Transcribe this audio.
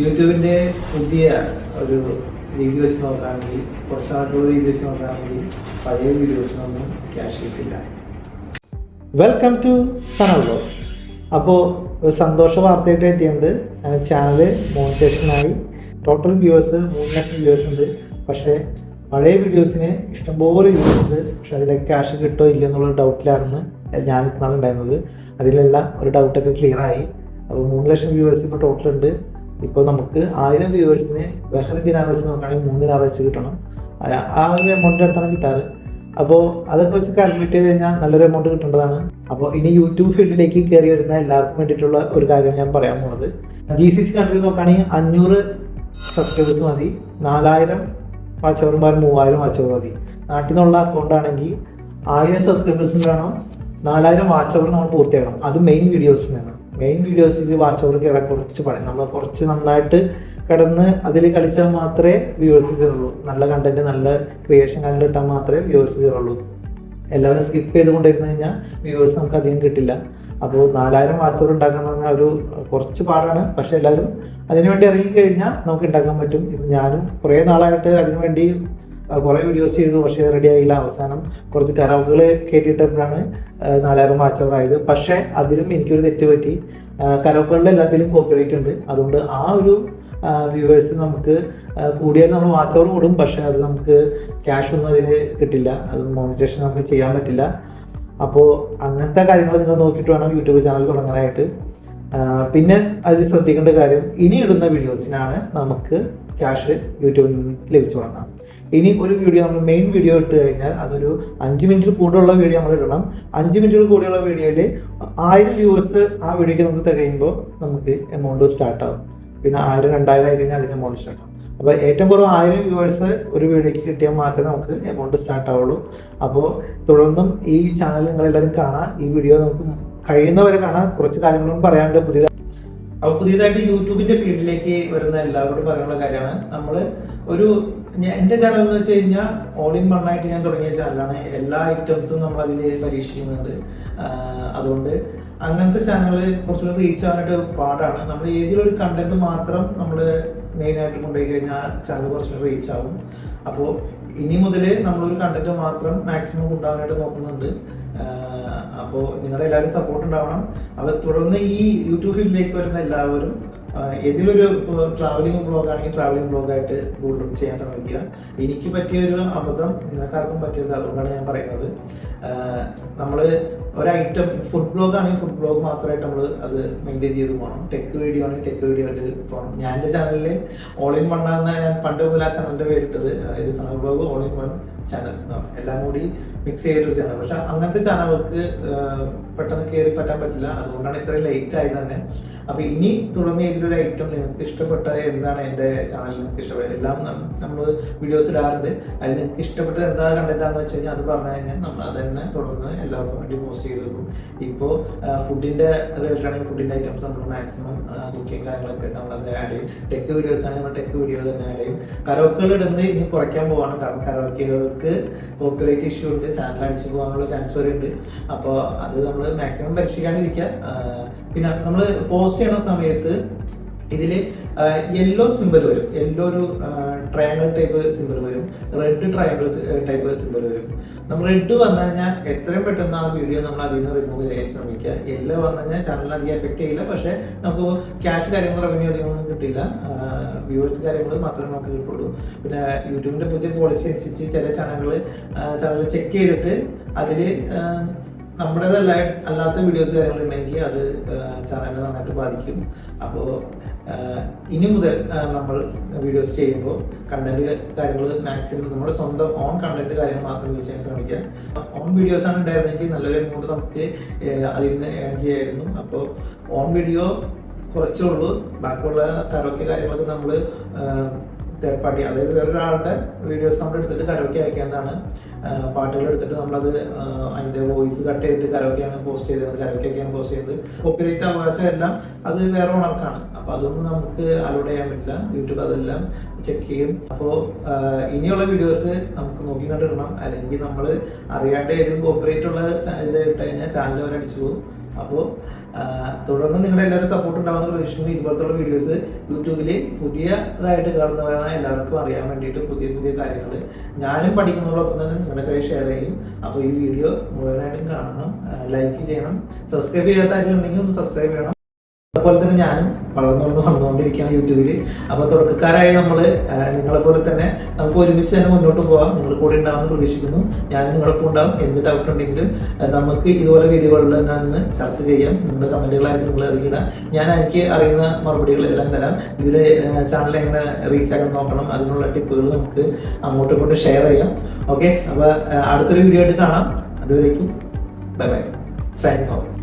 യൂട്യൂബിന്റെ പുതിയ ഒരു രീതി വെച്ച് നോക്കുകയാണെങ്കിൽ കുറച്ച് നാട്ടുള്ള രീതി വെച്ച് നോക്കുകയാണെങ്കിൽ പഴയ വീഡിയോസിനൊന്നും ക്യാഷ് കിട്ടില്ല. വെൽക്കം ടു സനോ അപ്പോൾ ഒരു സന്തോഷ വാർത്തയായിട്ട് എത്തിയത് ചാനൽ മോണിറ്റേഷനായി ടോട്ടൽ വ്യൂവേഴ്സ് മൂന്ന് ലക്ഷം വ്യൂവേഴ്സ് ഉണ്ട്. പക്ഷേ പഴയ വീഡിയോസിന് ഇഷ്ടംപോലെ വ്യൂസ് ഉണ്ട്. പക്ഷെ അതിലൊക്കെ ക്യാഷ് കിട്ടോ ഇല്ല എന്നുള്ള ഡൗട്ടിലായിരുന്നു ഞാൻ ഇന്നാളുണ്ടായിരുന്നത് അതിലെല്ലാം ഒരു ഡൗട്ടൊക്കെ ക്ലിയർ ആയി. അപ്പോൾ മൂന്ന് ലക്ഷം വ്യൂവേഴ്സ് ഇപ്പോൾ ടോട്ടൽ ഉണ്ട്. ഇപ്പോൾ നമുക്ക് ആയിരം വ്യൂവേഴ്സിന് വേറെ ദിനാർ വെച്ച് നോക്കുകയാണെങ്കിൽ മൂന്ന് ദിനാർ വെച്ച് കിട്ടണം. ആ- ഒരു എമൗണ്ടിന്റെ അടുത്താണ് കിട്ടാറ്. അപ്പോൾ അതൊക്കെ വെച്ച് കാൽക്കുലേറ്റ് ചെയ്ത് കഴിഞ്ഞാൽ നല്ലൊരു എമൗണ്ട് കിട്ടേണ്ടതാണ്. അപ്പോൾ ഇനി യൂട്യൂബ് ഫീൽഡിലേക്ക് കയറി വരുന്ന എല്ലാവർക്കും വേണ്ടിയിട്ടുള്ള ഒരു കാര്യം ഞാൻ പറയാൻ പോകുന്നത് ജി സി സി കൺട്രി നോക്കുകയാണെങ്കിൽ അഞ്ഞൂറ് സബ്സ്ക്രൈബേഴ്സ് മതി. നാലായിരം വാച്ച് അവർ പകരം മൂവായിരം വാച്ച് അവർ മതി. നാട്ടിൽ നിന്നുള്ള അക്കൗണ്ട് ആണെങ്കിൽ ആയിരം സബ്സ്ക്രൈബേഴ്സും വേണം നാലായിരം വാച്ച് അവർ നമ്മൾ പൂർത്തിയാക്കണം. അത് മെയിൻ വീഡിയോസിനാണ് മെയിൻ വീഡിയോസിൽ വാച്ച് അവർ കയറാൻ കുറച്ച് പണി. നമ്മൾ കുറച്ച് നന്നായിട്ട് കിടന്ന് അതിൽ കളിച്ചാൽ മാത്രമേ വ്യൂവേഴ്സ് കയറുള്ളൂ നല്ല കണ്ടന്റ് നല്ല ക്രിയേഷൻ കണ്ടന്റ് ഇട്ടാൽ മാത്രമേ വ്യൂവേഴ്സ് കയറുള്ളൂ എല്ലാവരും സ്കിപ്പ് ചെയ്തുകൊണ്ടിരുന്നു കഴിഞ്ഞാൽ വ്യൂവേഴ്സ് നമുക്ക് അധികം കിട്ടില്ല. അപ്പോൾ നാലായിരം വാച്ചർ ഉണ്ടാക്കാൻ പറഞ്ഞാൽ ഒരു കുറച്ച് പാടാണ്. പക്ഷെ എല്ലാവരും അതിനുവേണ്ടി ഇറങ്ങിക്കഴിഞ്ഞാൽ നമുക്ക് ഉണ്ടാക്കാൻ പറ്റും. ഞാനും കുറേ നാളായിട്ട് അതിനുവേണ്ടി കുറേ വീഡിയോസ് ചെയ്തു പക്ഷേ റെഡി ആയില്ല. അവസാനം കുറച്ച് കരാവുകൾ കയറ്റിയിട്ടപ്പോഴാണ് ആ, നാലായിരം വാച്ചവറായത് പക്ഷേ അതിലും എനിക്കൊരു തെറ്റ് പറ്റി. കരാവുകളുടെ എല്ലാത്തിലും കോപ്പറേറ്റ് ഉണ്ട്. അതുകൊണ്ട് ആ ഒരു വ്യൂവേഴ്സ് നമുക്ക് കൂടിയാൽ നമ്മൾ അവർ കൂടും. പക്ഷേ അത് നമുക്ക് ക്യാഷ് ഒന്നും അതിൽ കിട്ടില്ല. അത് മോണിറ്റേഷൻ നമുക്ക് ചെയ്യാൻ പറ്റില്ല. അപ്പോൾ അങ്ങനത്തെ കാര്യങ്ങൾ നിങ്ങൾ നോക്കിയിട്ട് വേണം യൂട്യൂബ് ചാനൽ തുടങ്ങാനായിട്ട്. പിന്നെ അതിൽ ശ്രദ്ധിക്കേണ്ട കാര്യം ഇനി ഇടുന്ന വീഡിയോസിനാണ് നമുക്ക് ക്യാഷ് യൂട്യൂബിൽ നിന്ന് ലഭിച്ചു തുടങ്ങാം ഇനി ഒരു വീഡിയോ നമ്മൾ മെയിൻ വീഡിയോ ഇട്ട് കഴിഞ്ഞാൽ അതൊരു അഞ്ച് മിനിറ്റിൽ കൂടുതലുള്ള വീഡിയോ നമ്മൾ ഇടണം. അഞ്ച് മിനിറ്റിൽ കൂടിയുള്ള വീഡിയോയിൽ ആയിരം വ്യൂവേഴ്സ് ആ വീഡിയോയ്ക്ക് നമുക്ക് തികയുമ്പോൾ നമുക്ക് എമൗണ്ട് സ്റ്റാർട്ടാവും പിന്നെ ആയിരം രണ്ടായിരം ആയി കഴിഞ്ഞാൽ അതിന് എമൗണ്ട് സ്റ്റാർട്ടാവും അപ്പോൾ ഏറ്റവും കുറവ് ആയിരം വ്യൂവേഴ്സ് ഒരു വീഡിയോയ്ക്ക് കിട്ടിയാൽ മാത്രമേ നമുക്ക് എമൗണ്ട് സ്റ്റാർട്ട് ആവുള്ളൂ. അപ്പോൾ തുടർന്നും ഈ ചാനൽ നിങ്ങളെല്ലാവരും കാണാം. ഈ വീഡിയോ നമുക്ക് കഴിയുന്നവരെ കാണാം. കുറച്ച് കാര്യങ്ങളും പറയാണ്ട് പുതിയ അപ്പോൾ പുതിയതായിട്ട് യൂട്യൂബിന്റെ ഫീൽഡിലേക്ക് വരുന്ന എല്ലാവരോടും പറയാനുള്ള കാര്യമാണ്. നമ്മൾ ഒരു എന്റെ ചാനൽ എന്ന് വെച്ച് കഴിഞ്ഞാൽ ഓൾ ഇൻ വൺ ആയിട്ട് ഞാൻ തുടങ്ങിയ ചാനലാണ് എല്ലാ ഐറ്റംസും നമ്മൾ അതിൽ പരീക്ഷിക്കുന്നുണ്ട്. അതുകൊണ്ട് അങ്ങനത്തെ ചാനലുകൾ കുറച്ചുകൂടി റീച്ച് ആവാനായിട്ട് പാടാണ്. നമ്മൾ ഏതെങ്കിലും ഒരു കണ്ടന്റ് മാത്രം നമ്മൾ മെയിനായിട്ട് കൊണ്ടുപോയി കഴിഞ്ഞാൽ ചാനൽ കുറച്ചുകൂടി റീച്ച് ആവും. അപ്പോൾ ഇനി മുതൽ നമ്മളൊരു കണ്ടന്റ് മാത്രം മാക്സിമം കൊണ്ടുപോകാനായിട്ട് നോക്കുന്നുണ്ട്. അപ്പോൾ നിങ്ങളുടെ എല്ലാവരും സപ്പോർട്ട് ഉണ്ടാവണം. അപ്പോൾ തുടർന്ന് ഈ യൂട്യൂബ് ഫീൽഡിലേക്ക് വരുന്ന എല്ലാവരും ഏതെങ്കിലും ഒരു ട്രാവലിംഗ് ബ്ലോഗ് ആണെങ്കിൽ ട്രാവലിംഗ് ബ്ലോഗായിട്ട് കൂടുതലും ചെയ്യാൻ ശ്രമിക്കുക. എനിക്ക് പറ്റിയ ഒരു അബദ്ധം നിങ്ങൾക്കാർക്കും പറ്റിയത് അതുകൊണ്ടാണ് ഞാൻ പറയുന്നത്. നമ്മൾ ഒരു ഐറ്റം ഫുഡ് ബ്ലോഗ് ആണെങ്കിൽ ഫുഡ് ബ്ലോഗ് മാത്രമായിട്ട് നമ്മൾ അത് മെയിന്റെയിൻ ചെയ്ത് പോകണം. ടെക് വീഡിയോ ആണെങ്കിൽ ടെക് വീഡിയോ ആയിട്ട് പോകണം. ഞാൻ എന്റെ ചാനലിൽ ഓൾ ഇൻ ഞാൻ പണ്ട് മുതൽ ആ ചാനലിന്റെ പേരിട്ടത്. അതായത് സണൽ blog all in one channel എല്ലാം കൂടി മിക്സ് ചെയ്തൊരു ചാനൽ പക്ഷെ അങ്ങനത്തെ ചാനലുകൾക്ക് പെട്ടെന്ന് കയറി പറ്റാൻ പറ്റില്ല. അതുകൊണ്ടാണ് ഇത്രയും ലേറ്റ് ആയത് തന്നെ. അപ്പൊ ഇനി തുടർന്ന് ഏതൊരു ഐറ്റം നിങ്ങൾക്ക് ഇഷ്ടപ്പെട്ടത് എന്താണ് എന്റെ ചാനലിൽ നിങ്ങൾക്ക് ഇഷ്ടപ്പെട്ടത്? എല്ലാം നമ്മൾ വീഡിയോസ് ഇടാറുണ്ട്. അതിൽ നിങ്ങൾക്ക് ഇഷ്ടപ്പെട്ടത് എന്താ കണ്ടിട്ടാന്ന് വെച്ച് കഴിഞ്ഞാൽ അത് പറഞ്ഞു കഴിഞ്ഞാൽ നമ്മൾ അത് തന്നെ തുടർന്ന് എല്ലാവർക്കും വേണ്ടി പോസ്റ്റ് ചെയ്ത് കൊടുക്കും ഇപ്പോൾ ഫുഡിന്റെ റിലേറ്റഡ് ആണെങ്കിൽ ഫുഡിന്റെ ഐറ്റംസ് നമ്മൾ മാക്സിമം കുക്കിംഗ് കാര്യങ്ങളൊക്കെ നമ്മൾ അതിനെ ആഡ് ചെയ്യും. ടെക് വീഡിയോസ് ആണെങ്കിൽ നമ്മൾ ടെക് വീഡിയോ തന്നെ ആഡ് ചെയ്യും. കരോക്കുകൾ ഇടുന്നത് ഇനി കുറയ്ക്കാൻ പോവാണ്. കാരണം കരോക്കകൾക്ക് കോപ്പിറൈറ്റ് ഇഷ്യൂ ഉണ്ട്. ചാനൽ അടിച്ചു പോകാനുള്ള ചാൻസ് വരെ ഉണ്ട്. അപ്പോൾ അത് നമ്മൾ മാക്സിമം പരീക്ഷിക്കാണ്ടിരിക്കുക പിന്നെ നമ്മൾ പോസ്റ്റ് ചെയ്യണ സമയത്ത് ഇതിൽ യെല്ലോ സിമ്പിൾ വരും. യെല്ലോ ഒരു ട്രയാങ്കിൾ ടൈപ്പ് സിമ്പിൾ വരും. റെഡ് ട്രയാങ്കിൾ ടൈപ്പ് സിമ്പിൾ വരും. നമ്മൾ റെഡ് വന്നു കഴിഞ്ഞാൽ എത്രയും പെട്ടെന്ന് ആ വീഡിയോ നമ്മൾ അതിൽ നിന്ന് റിമൂവ് ചെയ്യാൻ ശ്രമിക്കുക. യെല്ലോ വന്നു കഴിഞ്ഞാൽ ചാനലിന് അധികം എഫക്റ്റ് ചെയ്യില്ല. പക്ഷേ നമുക്ക് ക്യാഷ് കാര്യങ്ങൾ റവന്യൂ അധികം ഒന്നും കിട്ടില്ല വ്യൂവേഴ്സ് കാര്യങ്ങൾ മാത്രമേ നമുക്ക് കിട്ടുള്ളൂ. പിന്നെ യൂട്യൂബിന്റെ പുതിയ പോളിസി അനുസരിച്ച് ചില ചാനലുകൾ ചാനൽ ചെക്ക് ചെയ്തിട്ട് അതിൽ നമ്മുടേതല്ല അല്ലാത്ത വീഡിയോസ് കാര്യങ്ങളുണ്ടെങ്കിൽ അത് ചാനലിനെ നന്നായിട്ട് ബാധിക്കും. അപ്പോൾ ഇനി മുതൽ നമ്മൾ വീഡിയോസ് ചെയ്യുമ്പോൾ കണ്ടന്റ് കാര്യങ്ങൾ മാക്സിമം നമ്മുടെ സ്വന്തം ഓൺ കണ്ടന്റ് കാര്യങ്ങൾ മാത്രം യൂസ് ചെയ്യാൻ ശ്രമിക്കുക. ഓൺ വീഡിയോസ് ആണ് ഉണ്ടായിരുന്നെങ്കിൽ നല്ലൊരു എമൗണ്ട് നമുക്ക് അതിൽ നിന്ന് ഏൺ ചെയ്യായിരുന്നു. അപ്പോൾ ഓൺ വീഡിയോ കുറച്ചേ ഉള്ളൂ. ബാക്കിയുള്ള കരോക്കെ കാര്യങ്ങളൊക്കെ നമ്മൾ തേർഡ് പാർട്ടി അതായത് വേറൊരാളുടെ വീഡിയോസ് നമ്മൾ എടുത്തിട്ട് കരോക്കെ അയക്കേണ്ടതാണ് പാട്ടുകൾ എടുത്തിട്ട് നമ്മളത് അതിന്റെ വോയിസ് കട്ട് ചെയ്തിട്ട് കരോക്കെയാണ് പോസ്റ്റ് ചെയ്തത്. കരോക്കെയൊക്കെയാണ് പോസ്റ്റ് ചെയ്തത് കോപ്പിറൈറ്റ് അവകാശം എല്ലാം അത് വേറെ ഓണർക്കാണ് അപ്പൊ അതൊന്നും നമുക്ക് അലോഡ് ചെയ്യാൻ പറ്റില്ല. യൂട്യൂബ് അതെല്ലാം ചെക്ക് ചെയ്യും. അപ്പോൾ ഇനിയുള്ള വീഡിയോസ് നമുക്ക് നോക്കി കണ്ടിടണം അല്ലെങ്കിൽ നമ്മൾ അറിയാണ്ട് ഏതെങ്കിലും കോപ്പറേറ്റ് ഉള്ള ഇത് ഇട്ട് കഴിഞ്ഞാൽ ചാനൽ വരെ അടിച്ചു പോകും. അപ്പോൾ തുടർന്ന് നിങ്ങളുടെ എല്ലാവരും സപ്പോർട്ട് ഉണ്ടാവുന്ന പ്രതീക്ഷിക്കുന്നു. ഇതുപോലത്തുള്ള വീഡിയോസ് യൂട്യൂബിൽ പുതിയതായിട്ട് കാണുന്നവരാണ് എല്ലാവർക്കും അറിയാൻ വേണ്ടിയിട്ട് പുതിയ പുതിയ കാര്യങ്ങൾ ഞാനും പഠിക്കുന്നതോടൊപ്പം തന്നെ നിങ്ങളുടെ കൈ ഷെയർ ചെയ്യും. അപ്പോൾ ഈ വീഡിയോ മുഴുവനായിട്ടും കാണണം ലൈക്ക് ചെയ്യണം സബ്സ്ക്രൈബ് ചെയ്യാത്ത ആരെങ്കിലും ഉണ്ടെങ്കിൽ ഒന്ന് സബ്സ്ക്രൈബ് ചെയ്യണം. അതുപോലെ തന്നെ ഞാനും വളർന്നു വളർന്ന് വന്നുകൊണ്ടിരിക്കുകയാണ് യൂട്യൂബിൽ അപ്പോൾ തുടക്കക്കാരായ നമ്മൾ നിങ്ങളെ പോലെ തന്നെ നമുക്ക് ഒരുമിച്ച് തന്നെ മുന്നോട്ട് പോകാം നിങ്ങൾ കൂടെ ഉണ്ടാവുമെന്ന് പ്രതീക്ഷിക്കുന്നു. ഞാൻ നിങ്ങളൊപ്പം ഉണ്ടാവും. എന്ത് ഡൗട്ട് ഉണ്ടെങ്കിലും നമുക്ക് ഇതുപോലെ വീഡിയോകളിൽ തന്നെ ചർച്ച ചെയ്യാം. നിങ്ങളുടെ കമന്റുകളായിട്ട് നിങ്ങൾ അറിയിടാം. ഞാൻ എനിക്ക് അറിയുന്ന മറുപടികളെല്ലാം തരാം. ഇതിൽ ചാനൽ എങ്ങനെ റീച്ച് ആക്കാൻ നോക്കണം അതിനുള്ള ടിപ്പുകൾ നമുക്ക് അങ്ങോട്ടും ഇങ്ങോട്ടും ഷെയർ ചെയ്യാം. ഓക്കെ അപ്പോൾ അടുത്തൊരു വീഡിയോ ആയിട്ട് കാണാം. അതുവരേക്കും ബൈ ബൈ സൈൻ ഓഫ്